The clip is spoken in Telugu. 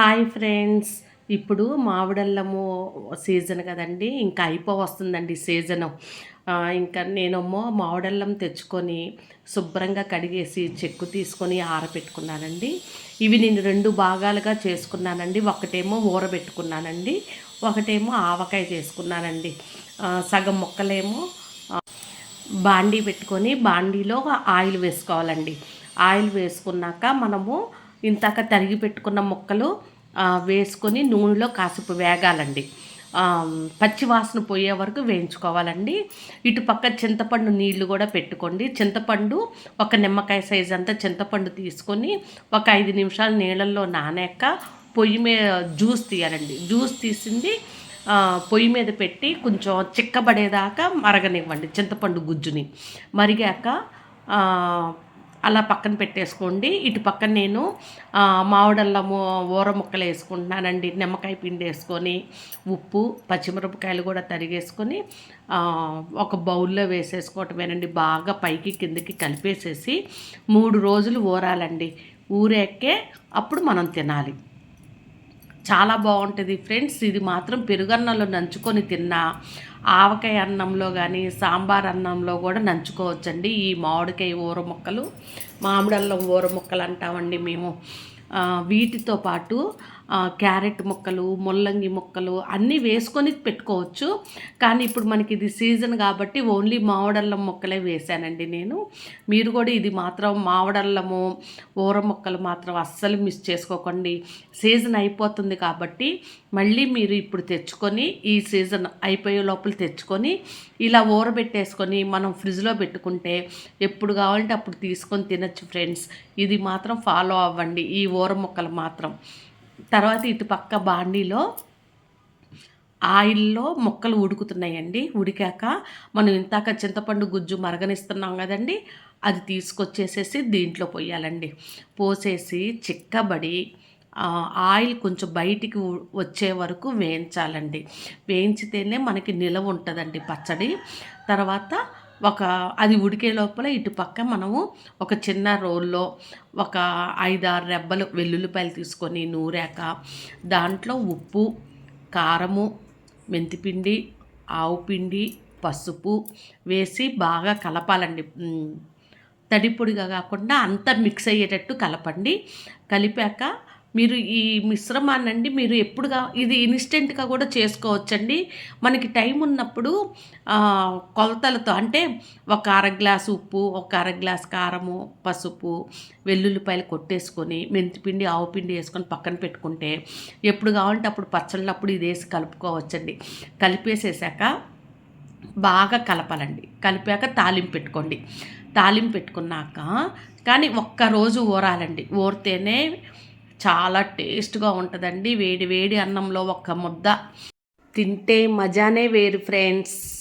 Hi friends. ఇప్పుడు మామిడల్లము సీజన్ కదండి. ఇంకా అయిపో వస్తుందండి సీజను ఇంకా నేనేమో మామిడల్లం తెచ్చుకొని శుభ్రంగా కడిగేసి చెక్కు తీసుకొని ఆరబెట్టుకున్నానండి ఇవి నేను రెండు భాగాలుగా చేసుకున్నానండి. ఒకటేమో ఊరబెట్టుకున్నానండి. ఒకటేమో ఆవకాయ చేసుకున్నానండి. సగం ముక్కలేమో బాండీ పెట్టుకొని బాండీలో ఆయిల్ వేసుకోవాలండి. ఆయిల్ వేసుకున్నాక మనము ఇంతాక తరిగి పెట్టుకున్న ముక్కలు వేసుకొని నూనెలో కాసేపు వేగాలండి. పచ్చివాసన పచ్చి వాసన పోయే వరకు వేయించుకోవాలండి. ఇటు పక్క చింతపండు నీళ్ళు కూడా పెట్టుకోండి. చింతపండు ఒక నిమ్మకాయ సైజ్ అంతా చింతపండు తీసుకొని ఒక ఐదు నిమిషాలు నీళ్ళల్లో నానాక పొయ్యి మీద జ్యూస్ తీయాలండి. జ్యూస్ తీసింది పొయ్యి మీద పెట్టి కొంచెం చిక్కబడేదాకా మరగనివ్వండి చింతపండు గుజ్జుని. మరిగాక అలా పక్కన పెట్టేసుకోండి. ఇటు పక్కన నేను ఆ, మామిడల్లము ఊర ముక్కలు వేసుకుంటున్నానండి. నిమ్మకాయ పిండి వేసుకొని ఉప్పు పచ్చిమిరపకాయలు కూడా తరిగేసుకొని ఒక బౌల్లో వేసేసుకోవటమేనండి. బాగా పైకి కిందకి కలిపేసేసి మూడు రోజులు ఊరాలండి. ఊరేకే అప్పుడు మనం తినాలి. చాలా బాగుంటుంది ఫ్రెండ్స్. ఇది మాత్రం పెరుగన్నంలో నంచుకొని తిన్నా ఆవకాయ అన్నంలో కానీ సాంబార్ అన్నంలో కూడా నంచుకోవచ్చండి. ఈ మామిడికాయ ఊర ముక్కలు మామిడల్లం ఊర ముక్కలు అంటామండి మేము. వీటితో పాటు క్యారెట్ ముక్కలు ముల్లంగి ముక్కలు అన్నీ వేసుకొని పెట్టుకోవచ్చు. కానీ ఇప్పుడు మనకి ఇది సీజన్ కాబట్టి ఓన్లీ మామిడల్లం ముక్కలే వేసానండి నేను. మీరు కూడా ఇది మాత్రం మామిడల్లము ఊర ముక్కలు మాత్రం అస్సలు మిస్ చేసుకోకండి. సీజన్ అయిపోతుంది కాబట్టి మళ్ళీ మీరు ఇప్పుడు తెచ్చుకొని ఈ సీజన్ అయిపోయే లోపల తెచ్చుకొని ఇలా ఊరబెట్టేసుకొని మనం ఫ్రిడ్జ్లో పెట్టుకుంటే ఎప్పుడు కావాలంటే అప్పుడు తీసుకొని తినచ్చు ఫ్రెండ్స్. ఇది మాత్రం ఫాలో అవ్వండి ఈ ఊర ముక్కలు మాత్రం. తర్వాత ఇటు పక్క బాండీలో ఆయిల్లో మొక్కలు ఉడుకుతున్నాయండి. ఉడికాక మనం ఇంతాక చింతపండు గుజ్జు మరగనిస్తున్నాం కదండి. అది తీసుకొచ్చేసేసి దీంట్లో పోయాలండి. పోసేసి చిక్కబడి ఆయిల్ కొంచెం బయటికి వచ్చే వరకు వేయించాలండి. వేయించితేనే మనకి నిలవ ఉంటుందండి పచ్చడి. తర్వాత ఒక అది ఉడికే లోపల ఇటు పక్క మనము ఒక చిన్న రోల్లో ఒక ఐదారు రెబ్బలు వెల్లుల్లిపాయలు తీసుకొని నూరాక దాంట్లో ఉప్పు కారము మెంతిపిండి ఆవు పిండి పసుపు వేసి బాగా కలపాలండి. తడిపొడిగా కాకుండా అంతా మిక్స్ అయ్యేటట్టు కలపండి. కలిపాక మీరు ఈ మిశ్రమాన్నండి మీరు ఎప్పుడుగా ఇది ఇన్స్టెంట్గా కూడా చేసుకోవచ్చండి. మనకి టైం ఉన్నప్పుడు కొలతలతో అంటే ఒక అర గ్లాస్ ఉప్పు ఒక అర గ్లాస్ కారము పసుపు వెల్లుల్లిపాయలు కొట్టేసుకొని మెంతిపిండి ఆవు పిండి వేసుకొని పక్కన పెట్టుకుంటే ఎప్పుడు కావాలంటే అప్పుడు పచ్చళ్ళప్పుడు ఇది వేసి కలుపుకోవచ్చండి. కలిపేసేసాక బాగా కలపాలండి. కలిపాక తాలింపు పెట్టుకోండి. తాలింపు పెట్టుకున్నాక కానీ ఒక్కరోజు ఊరాలండి. ఊరితేనే చాలా టేస్ట్గా ఉంటుందండి. వేడి వేడి అన్నంలో ఒక్క ముద్ద. తింటే మజానే వేరు ఫ్రెండ్స్.